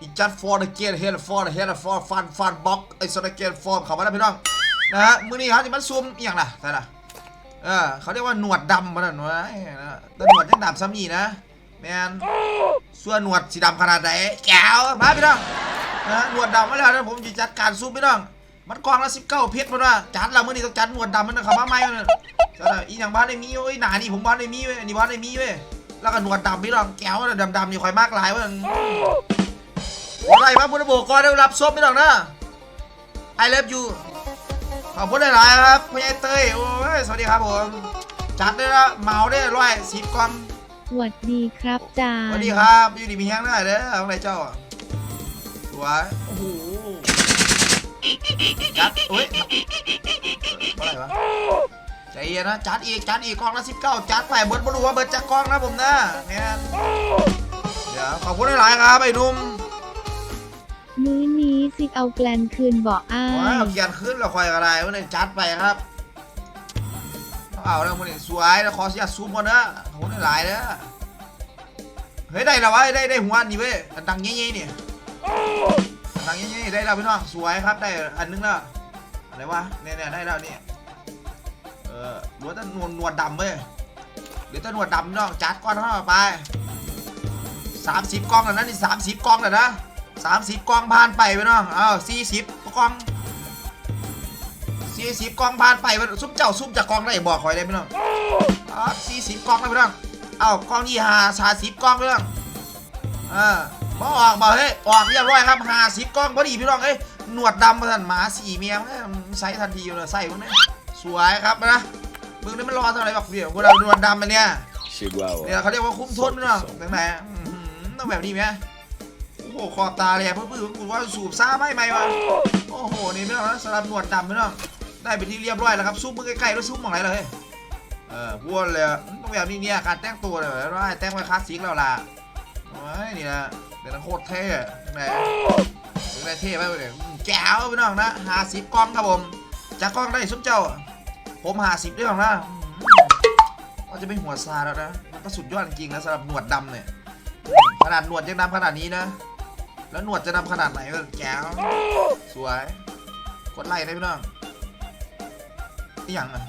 อีจัดฟอร์ดเกตเฮดฟอร์ดเฮดฟอร์ฟันฟันบล็อกไอสโนเกตฟอร์เขามาแล้วพี่น้องนะฮะมือนี้ครับจะมาซูมอย่างล่ะใช่ล่ะเออเขาเรียกว่าหนวดดำมันน่ะหนวดนะแต่หนวดยังดำซ้ำนี่นะแมนส่วนหนวดสีดำขนาดไหนแก้วมาพี่น้องนะหนวดดำมาแล้วนะผมจะจัดการซูมพี่น้องมันกองละสิบเก้าเพชรมันว่าจัดเราเมื่อนี้ต้องจัดหนวดดำมันนะเขามาใหม่เลยจัดอะอีอย่างบ้านในมีเว้ยหนานี่ผมบ้านในมีเว้ยนนี้บ้านในมีเว้ยแล้วก็หนวดดำพี่น้องแก้วน่ะดำนี่คอยมากหลายเว้ยอะ มาพุทธโบกก่อนได้รับซบพี่น้องนะ I love you ขอบคุณหลายๆครับพี่ไอเต้ยโอ้ยสวัสดีครับผมจัดได้ละเมาได้ร้อยสิบกล่องสวัสดีครับจาสวัสดีครับอยู่ดีมีแห้งได้เด้อของไหนเจ้าสวยโอ้โหจัดโอ้ยอะไรวะใจเย็นนะจัดอีกจัดอีกกล่องละสิบเก้าจัดไปเบิร์ดบรูว่าเบิร์ดจะกล่องนะผมนะเนี่ยเดี๋ยวขอบคุณหลายๆครับไอ้นุ่ม อนี้สิเอาแกลนคืนบ่อ้าโอ้ยเอาเกียนขึ้นแล้วคอยอะไรวันนี้จัดไปครับ เอาแล้วมันนี่สวยแล้วขอเสียซูมก่อนนะขอบคุณหลายๆเด้อเฮ้ยได้แล้ววะได้ได้หัวอันนี่เว้ยอันดังเงี้ยๆนี่หลังนี้ยได้แล้วพี่น้องสวยครับได้อันนึงแล้วอะไรวะเนี่ยเนี่ยได้แล้วนี่เออหลือแต่หนวดหนวดดำเว้ยเหลือแต่หนวดดำพี่น้องจัดก้อนเข้าไปสามสิบกล้องแล้วนะนี่สามสิบกล้องแล้วนะ สามสิบกล้องผ่านไปพี่น้องอ้าวสี่สิบกล้องสี่สิบกล้องผ่านไปพี่น้องซุปเจ้าซุปจากกล้องได้บอกคอยได้พี่น้องอ๋อสี่สิบกล้องแล้วพี่น้องเอ้ากล้องยี่ห้าสามสิบกล้องพี่น้องอ่ามาออกมาเฮ้ยออกเรียบร้อยครับหาสิบกล้องพอดีพี่น้องเอ้ยหนวดดำมาทันหมาสี่เมียมนใส่ทันทีอยู่เลยใส่พวกนี้สวยครับนะมึงนี่มันรอเท่าไหร่บอกเดี๋ยวพวกเราหนวดดำมันเนี่ย Chihuahua. เนี่ยเขาเรียกว่าคุ้มทนพี่น้องตั้งไหนอื้อหือต้องแบบนี้ไหม โอ้โหขอบตาเลยอะเพื่อนๆกูว่าสูบซ่าไม่ไหมวะโอ้โหนี่พี่น้องนะสำหรับหนวดดำพี่น้องได้ไปนที่เรียบร้อยแล้วครับซุปมือใกล้ๆแล้วซุปมองไหนเลยเออพวนเลยอะต้องแบบนี้เนี่ยการแต่งตัวเลยว่าแต่งไว้คลาสสิกแล้วล่ะโอ้ยนี่นะเดี๋ยวนะโคตรเท่ไหนถึงได้เท่ไปเลยอืมแจ๋วพี่น้องนะหาสิบกล้องครับผมจากกล้องได้ซุปเจ้า ผมหาสิบด้วยของนะอืมก็จะเป็นหัวซาแล้วนะมันก็สุดยอดจริงๆนะสำหรับหนวดดำเนี่ยอืมขนาดหนวดยังดำขนาดนี้นะ แล้วหนวดจะดำขนาดไหนก็แจ๋วสวย กดไลค์ได้พี่น้องนี่ยังอะ